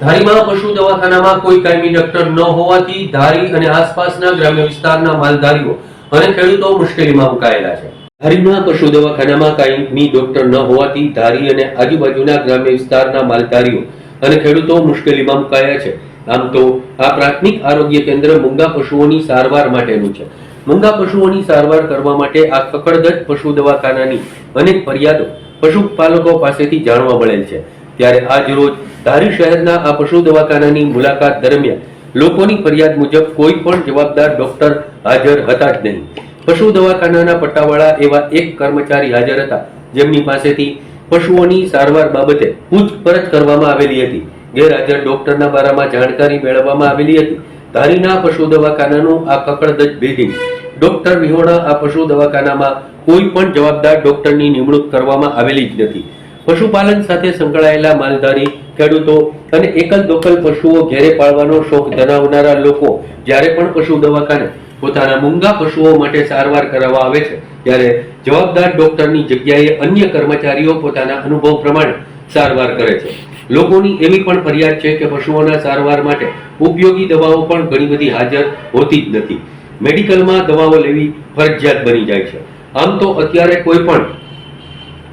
ધારીમાં પશુ દવાખાનામાં કોઈ કાયમી ડોક્ટર ન હોવાથી ધારી અને આસપાસના ગ્રામ્ય વિસ્તારના માલધારીઓ અને ખેડૂતો મુશ્કેલીમાં મુકાયેલા છે. ધારીમાં પશુ દવાખાનામાં કાયમી ડોક્ટર ન હોવાથી ધારી અને આજુબાજુના ગ્રામ્ય વિસ્તારના માલધારીઓ અને ખેડૂતો મુશ્કેલીમાં મુકાયા છે. આમ તો આ પ્રાથમિક આરોગ્ય કેન્દ્ર મૂંગા પશુઓની સારવાર માટેનું છે. મૂંગા પશુઓની સારવાર કરવા માટે આ કકડધજ પશુ દવાખાનાની અનેક ફરિયાદો પશુપાલકો પાસેથી જાણવા મળેલ છે. ત્યારે આજ રોજ ધારી શહેરના આ પશુ દવાખાનાની મુલાકાત દરમિયાન લોકોની ફરિયાદ મુજબ કોઈ પણ જવાબદાર ડોક્ટર હાજર હતા જ નહીં. પશુ દવાખાનાના પટ્ટાવાળા એવા એક કર્મચારી હાજર હતા, જેમની પાસેથી પશુઓની સારવાર બાબતે પૂછપરછ કરવામાં આવેલી હતી. ગેરહાજર ડોક્ટરના બારામાં જાણકારી મેળવવામાં આવેલી હતી. ધારીના પશુ દવાખાનાનું આ કકડદજ બિલ્ડિંગ ડોક્ટર વિહોણા આ પશુ દવાખાનામાં કોઈ પણ જવાબદાર ડોક્ટરની નિમણૂક કરવામાં આવેલી જ નથી. પશુપાલન સાથે સંકળાયેલા માલધારી, ખેડૂતો અને એકલ દોકલ પશુઓ ઘેરે પાળવાનો શોખ ધરાવનારા લોકો જ્યારે પણ પશુ દવાખાને પોતાના મૂંગા પશુઓ માટે સારવાર કરાવવા આવે છે, ત્યારે જવાબદાર ડોક્ટરની જગ્યાએ અન્ય કર્મચારીઓ પોતાના અનુભવ પ્રમાણે સારવાર કરે છે. લોકોની એવી પણ ફરિયાદ છે કે પશુઓના સારવાર માટે ઉપયોગી દવાઓ પણ ઘણી બધી હાજર હોતી જ નથી. મેડિકલમાં દવાઓ લેવી ફરજિયાત બની જાય છે. આમ તો અત્યારે કોઈ પણ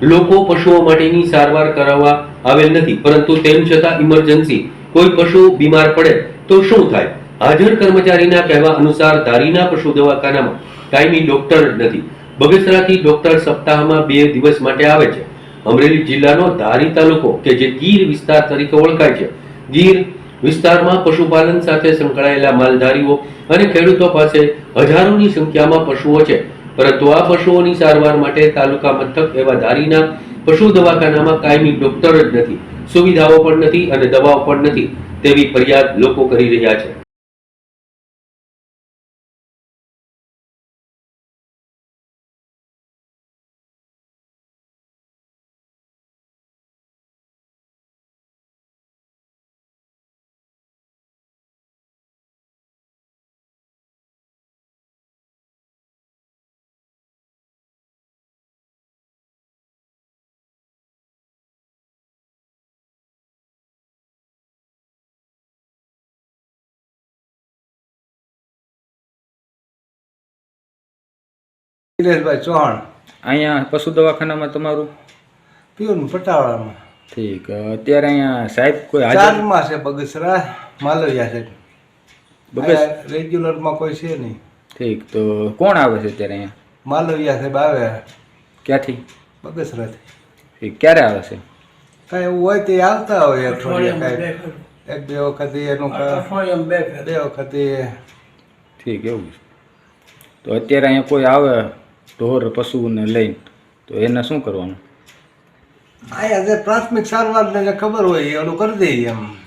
લોકો પશુઓ માટેની સારવાર કરાવવા આવેલ નથી, પરંતુ તેમ છતાં ઇમરજન્સી કોઈ પશુ બીમાર પડે તો શું થાય? હાજર કર્મચારીના કહેવા અનુસાર ધારીના પશુ દવાખાનામાં કાયમી ડોક્ટર નથી. બગસરાથી ડોક્ટર સપ્તાહમાં બે દિવસ માટે આવે છે. અમરેલી જિલ્લાનો ધારી તાલુકો કે જે ગીર વિસ્તાર તરીકે ઓળખાય છે. ગીર વિસ્તારમાં પશુપાલન સાથે સંકળાયેલા માલધારીઓ અને ખેડૂતો પાસે હજારોની સંખ્યામાં પશુઓ છે. પરંતુ આ પશુઓની સારવાર માટે તાલુકા મથક એવા ધારીના પશુ દવાખાનામાં કાયમી ડોક્ટર જ નથી, સુવિધાઓ પણ નથી અને દવાઓ પણ નથી તેવી ફરિયાદ લોકો કરી રહ્યા છે. નિલેશભાઈ ચૌહાણ. અહીંયા પશુ દવાખાનામાં તમારું? પીઓનું પટાવાળામાં. ઠીક. અત્યારે અહીંયા સાહેબ કોઈ હાજર? ચારમાં છે બગસરા માલવિયા છે. બગસ રેગ્યુલરમાં કોઈ છે નહીં. ઠીક. તો કોણ આવે છે અત્યારે અહીંયા? માલવિયા સાહેબ આવે. ક્યાંથી? બગસરાથી. ઠીક. ક્યારે આવે છે? કાંઈ એવું હોય તે આવતા હોય અઠવાડિયે કાંઈ. એક બે વખત એનું બે વખત એ ઠીક એવું તો અત્યારે અહીંયા કોઈ આવે? ઢોર પશુને લઈને. તો એને શું કરવાનું? આયા જે પ્રાથમિક સારવાર ને ખબર હોય એનું કરી દઈએ એમ.